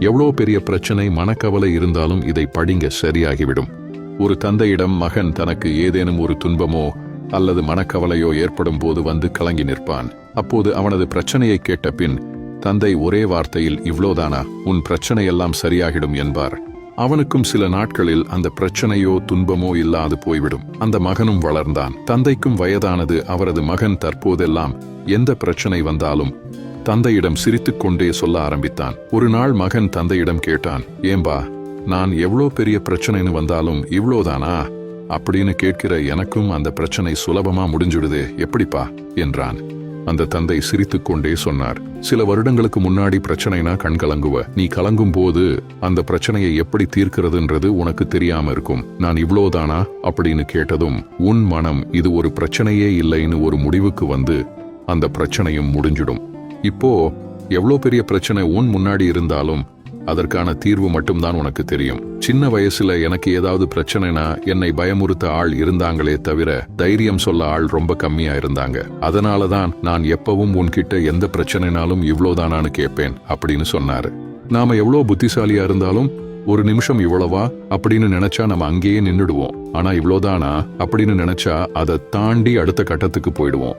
எவ்வளோ பெரிய பிரச்சனை மனக்கவலை இருந்தாலும் இதை படிங்க சரியாகிவிடும். ஒரு தந்தையிடம் மகன் தனக்கு ஏதேனும் ஒரு துன்பமோ அல்லது மனக்கவலையோ ஏற்படும் போது வந்து கலங்கி நிற்பான். அப்போது அவனது பிரச்சனையை கேட்ட பின் தந்தை ஒரே வார்த்தையில் இவ்ளோதானா உன் பிரச்சனையெல்லாம் சரியாகிடும் என்பார். அவனுக்கும் சில நாட்களில் அந்த பிரச்சனையோ துன்பமோ இல்லாது போய்விடும். அந்த மகனும் வளர்ந்தான். தந்தைக்கும் வயதானது. அவரது மகன் தற்போதெல்லாம் எந்த பிரச்சனை வந்தாலும் தந்தையிடம் சிரித்துக் கொண்டே சொல்ல ஆரம்பித்தான். ஒரு நாள் மகன் தந்தையிடம் கேட்டான் ஏம்பா நான் எவ்வளோ பெரிய பிரச்சனைன்னு வந்தாலும் இவ்ளோதானா அப்படின்னு கேட்கிற எனக்கும் அந்த பிரச்சனை சுலபமா முடிஞ்சுடுதே எப்படிப்பா? என்றான். அந்த தந்தை சிரித்துக் கொண்டே சொன்னார் சில வருடங்களுக்கு முன்னாடி பிரச்சனைனா கண் கலங்குவ. நீ கலங்கும் போது அந்த பிரச்சனையை எப்படி தீர்க்கிறதுன்றது உனக்கு தெரியாம இருக்கும். நான் இவ்வளோதானா? அப்படின்னு கேட்டதும் உன் மனம் இது ஒரு பிரச்சனையே இல்லைன்னு ஒரு முடிவுக்கு வந்து அந்த பிரச்சனையும் முடிஞ்சிடும். இப்போ எவ்வளோ பெரிய பிரச்சனை உன் முன்னாடி இருந்தாலும் அதற்கான தீர்வு மட்டும்தான் உனக்கு தெரியும். சின்ன வயசுல எனக்கு ஏதாவது பிரச்சனைனா என்னை பயமுறுத்த ஆள் இருந்தாங்களே தவிர தைரியம் சொல்ல ஆள் ரொம்ப கம்மியா இருந்தாங்க. அதனால தான் நான் எப்பவும் உன்கிட்ட எந்த பிரச்சனைனாலும் இவ்வளோதானான்னு கேட்பேன் அப்படின்னு சொன்னாரு. நாம எவ்வளோ புத்திசாலியா இருந்தாலும் ஒரு நிமிஷம் இவ்வளவா அப்படின்னு நினைச்சா நம்ம அங்கேயே நின்றுடுவோம் ஆனா இவ்வளோதானா? அப்படின்னு நினைச்சா அதை தாண்டி அடுத்த கட்டத்துக்கு போயிடுவோம்.